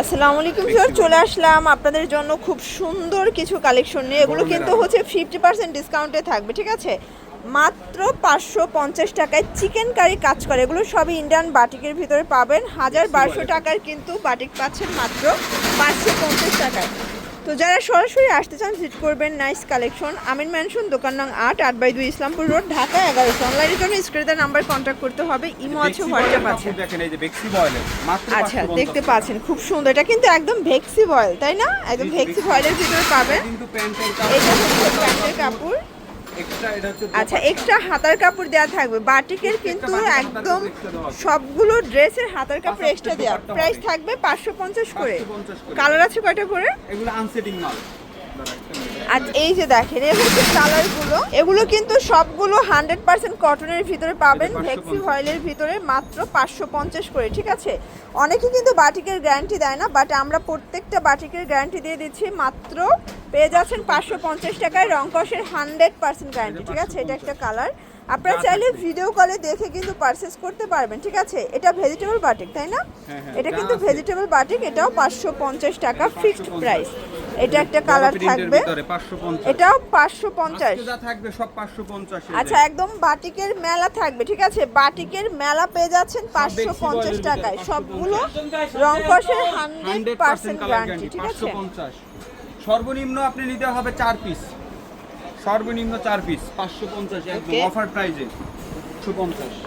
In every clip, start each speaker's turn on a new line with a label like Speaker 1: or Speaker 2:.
Speaker 1: আসসালামু আলাইকুম স্যার চলে আসলাম আপনাদের জন্য খুব সুন্দর কিছু কালেকশন নিয়ে। এগুলো কিন্তু হচ্ছে ফিফটি পার্সেন্ট ডিসকাউন্টে থাকবে ঠিক আছে? মাত্র পাঁচশো পঞ্চাশ টাকায় চিকেন কারি কাজ করে। এগুলো সবই ইন্ডিয়ান বাটিকের ভিতরে পাবেন। হাজার বারোশো টাকার কিন্তু বাটিক পাচ্ছেন মাত্র পাঁচশো পঞ্চাশ টাকায়। তো যারা সরাসরি আসতে চান ভিজিট করবেন নাইস কালেকশন আমিন ম্যানশন দোকান নং আট আট বাই দুই ইসলামপুর রোড ঢাকা এগারোশো। অনলাইনের জন্য স্ক্রিনের নাম্বার কন্ট্যাক্ট করতে হবে ইমো আছে হোয়াটসঅ্যাপ আছে। আচ্ছা দেখতে পাচ্ছেন খুব সুন্দর। এটা কিন্তু একদম ভেক্সি বয়েল তাই না? একদম ভেক্সি বয়েলের ভিতরে পাবেন। এটা হচ্ছে প্যান্টের কাপড়। আচ্ছা এক্সট্রা হাতার কাপড় দেওয়া থাকবে। বাটিকের কিন্তু একদম সবগুলো ড্রেসের হাতার কাপড় এক্সট্রা দেওয়া প্রাইস থাকবে পাঁচশো পঞ্চাশ করে।
Speaker 2: 550 করে।
Speaker 1: কালার আছে কয়টা করে
Speaker 2: এগুলো আনসেটিং মাল
Speaker 1: আর এই যে দেখেন এই হচ্ছে কালারগুলো? এগুলো কিন্তু সবগুলো হান্ড্রেড পার্সেন্ট কটনের ভিতরে পাবেন
Speaker 2: এটা 550
Speaker 1: ভেক্সি ভয়েলের ভিতরে মাত্র পাঁচশো পঞ্চাশ করে ঠিক আছে? অনেকে কিন্তু বাটিকের গ্যারান্টি দেয় না বাট আমরা প্রত্যেকটা বাটিকের গ্যারান্টি দিয়ে দিচ্ছি মাত্র পেয়ে যাচ্ছেন পাঁচশো পঞ্চাশ টাকায় রংকসের হান্ড্রেড পার্সেন্ট গ্যারান্টি ঠিক আছে? এটা একটা কালার। আপনারা চাইলে ভিডিও কলে দেখে কিন্তু পারচেস করতে পারবেন ঠিক আছে? এটা ভেজিটেবল বাটিক তাই না?
Speaker 2: হ্যাঁ, হ্যাঁ,
Speaker 1: এটা কিন্তু ভেজিটেবল বাটিক এটাও পাঁচশো পঞ্চাশ টাকা ফিক্সড প্রাইস এটা একটা কালার থাকবে।
Speaker 2: ভিতরে 550
Speaker 1: এটাও পাঁচশো পঞ্চাশ।
Speaker 2: আজকে যা থাকবে সব 550
Speaker 1: আচ্ছা একদম বাটিকের মেলা থাকবে ঠিক আছে? বাটিকের মেলা পেয়ে যাচ্ছেন পাঁচশো পঞ্চাশ টাকায়। সবগুলো
Speaker 2: 550
Speaker 1: রংকসের হান্ড্রেড পার্সেন্ট গ্যারান্টি ঠিক আছে?
Speaker 2: 550 সর্বনিম্ন আপনি নিতে হবে চার পিস সর্বনিম্ন 4 পিস 550 একদম অফার প্রাইজে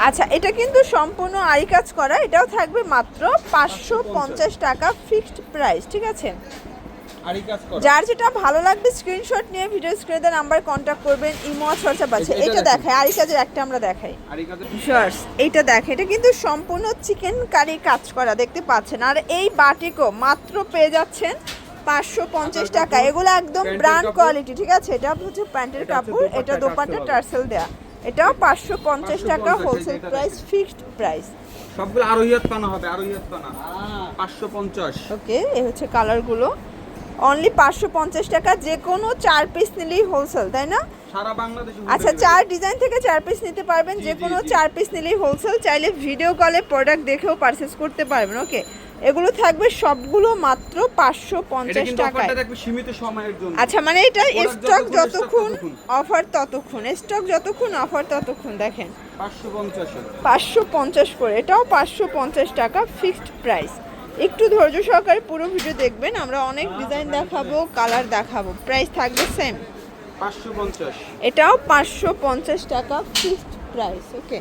Speaker 1: আচ্ছা এটা কিন্তু সম্পূর্ণ আরি কাজ করা এটাও থাকবে মাত্র পাঁচশো পঞ্চাশ টাকা ফিক্সড প্রাইস ঠিক আছে? যার যেটা ভালো লাগবে স্ক্রিনশট নিয়ে ভিডিও স্ক্রিনে নাম্বার কন্ট্যাক্ট করবেন ইমো হোয়াটসঅ্যাপ আছে।
Speaker 2: এটা
Speaker 1: এটা। দেখায় আরি কাজের একটা আমরা দেখাই।
Speaker 2: আরি কাজের
Speaker 1: শর্টস এইটা দেখে এটা কিন্তু সম্পূর্ণ চিকেন কারি কাজ করা দেখতে পাচ্ছেন। আর এই বাটিকও মাত্র পেয়ে যাচ্ছেন পাঁচশো পঞ্চাশ টাকা। এগুলো একদম ব্র্যান্ড কোয়ালিটি ঠিক আছে? এটা হচ্ছে প্যান্টের কাপড় এটা দোপাট্টা
Speaker 2: টার্সেল
Speaker 1: দেয়া। এটাও পাঁচশো পঞ্চাশ টাকা হোলসেল প্রাইস ফিক্সড প্রাইস
Speaker 2: সবগুলো আরোহিয়াত পানা হবে আরোহিয়াত পানা 550
Speaker 1: ওকে এই হচ্ছে কালারগুলো অনলি পাঁচশো পঞ্চাশ টাকা যে কোনো চার পিস নিলেই হোলসেল তাই না? আচ্ছা চার ডিজাইন থেকে চার পিস নিতে পারবেন যে কোনো চার পিস নিলেই হোলসেল চাইলে ভিডিও কলে প্রোডাক্ট দেখেও পারচেস করতে পারবেন ওকে এগুলো থাকবে সবগুলো মাত্র পাঁচশো পঞ্চাশ টাকায়।
Speaker 2: জন্য।
Speaker 1: আচ্ছা মানে এটা স্টক
Speaker 2: যতক্ষণ।
Speaker 1: অফার ততক্ষণ স্টক যতক্ষণ অফার ততক্ষণ দেখেন।
Speaker 2: 550
Speaker 1: পাঁচশো পঞ্চাশ করে এটাও পাঁচশো পঞ্চাশ টাকা ফিক্সড প্রাইস একটু ধৈর্য সহকারে পুরো ভিডিও দেখবেন আমরা অনেক ডিজাইন দেখাবো কালার দেখাবো। প্রাইস থাকবে সেম
Speaker 2: 550
Speaker 1: এটাও পাঁচশো পঞ্চাশ টাকা ফিক্সড প্রাইস ওকে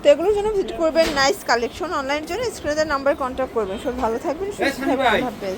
Speaker 1: তো এগুলোর জন্য ভিজিট করবেন নাইস কালেকশন অনলাইনের জন্য স্ক্রিনের নাম্বার কন্ট্যাক্ট করবেন। সব ভালো থাকবেন সুস্থ থাকবেন